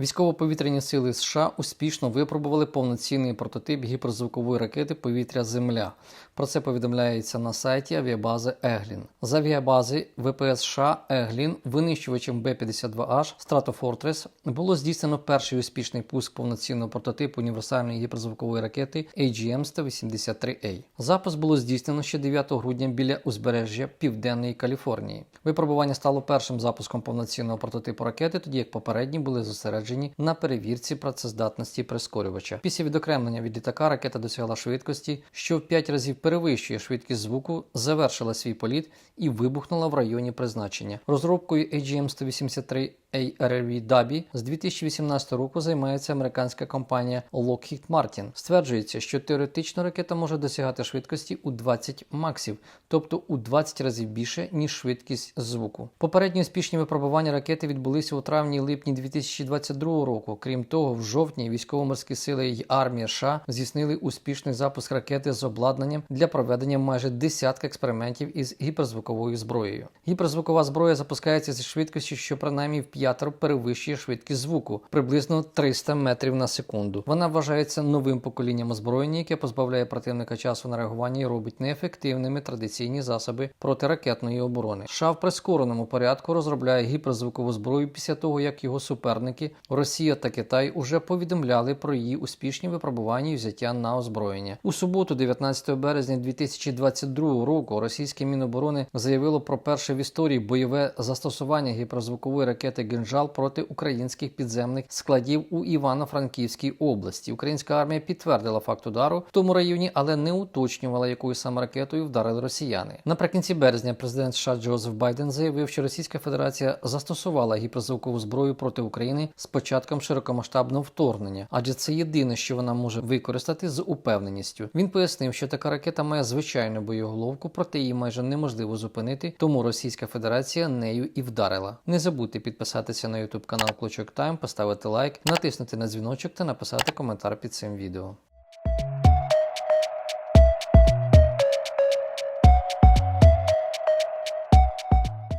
Військово-повітряні сили США успішно випробували повноцінний прототип гіперзвукової ракети Повітря-Земля. Про це повідомляється на сайті авіабази Еглін. З авіабази ВПС США Еглін винищувачем Б-52H Stratofortress було здійснено перший успішний пуск повноцінного прототипу універсальної гіперзвукової ракети AGM-183A. Запуск було здійснено ще 9 грудня біля узбережжя Південної Каліфорнії. Випробування стало першим запуском повноцінного прототипу ракети, тоді як попередні були зосереджені на перевірці працездатності прискорювача. Після відокремлення від літака ракета досягла швидкості, що в 5 разів перевищує швидкість звуку, завершила свій політ і вибухнула в районі призначення. Розробкою AGM-183 ARV Dubby з 2018 року займається американська компанія Lockheed Martin. Стверджується, що теоретично ракета може досягати швидкості у 20 максів, тобто у 20 разів більше, ніж швидкість звуку. Попередні успішні випробування ракети відбулися у травні-липні 2022 року. Крім того, в жовтні військово-морські сили й армія США здійснили успішний запуск ракети з обладнанням для проведення майже десятка експериментів із гіперзвуковою зброєю. Гіперзвукова зброя запускається зі швидкістю, що принаймні в п'ятеро перевищує швидкість звуку приблизно 300 метрів на секунду. Вона вважається новим поколінням озброєння, яке позбавляє противника часу на реагування і робить неефективними традиційні засоби протиракетної оборони. США в прискореному порядку розробляє гіперзвукову зброю після того, як його суперники Росія та Китай уже повідомляли про її успішні випробування і взяття на озброєння. У суботу, 19 березня 2022 року, російське міноборони заявило про перше в історії бойове застосування гіперзвукової ракети «Гінжал» проти українських підземних складів у Івано-Франківській області. Українська армія підтвердила факт удару в тому районі, але не уточнювала, якою саме ракетою вдарили росіяни. Наприкінці березня президент США Джозеф Байден заявив, що Російська Федерація застосувала гіперзвукову зброю проти України початком широкомасштабного вторгнення, адже це єдине, що вона може використати з упевненістю. Він пояснив, що така ракета має звичайну боєголовку, проте її майже неможливо зупинити, тому Російська Федерація нею і вдарила. Не забудьте підписатися на YouTube канал Клочок Тайм, поставити лайк, натиснути на дзвіночок та написати коментар під цим відео.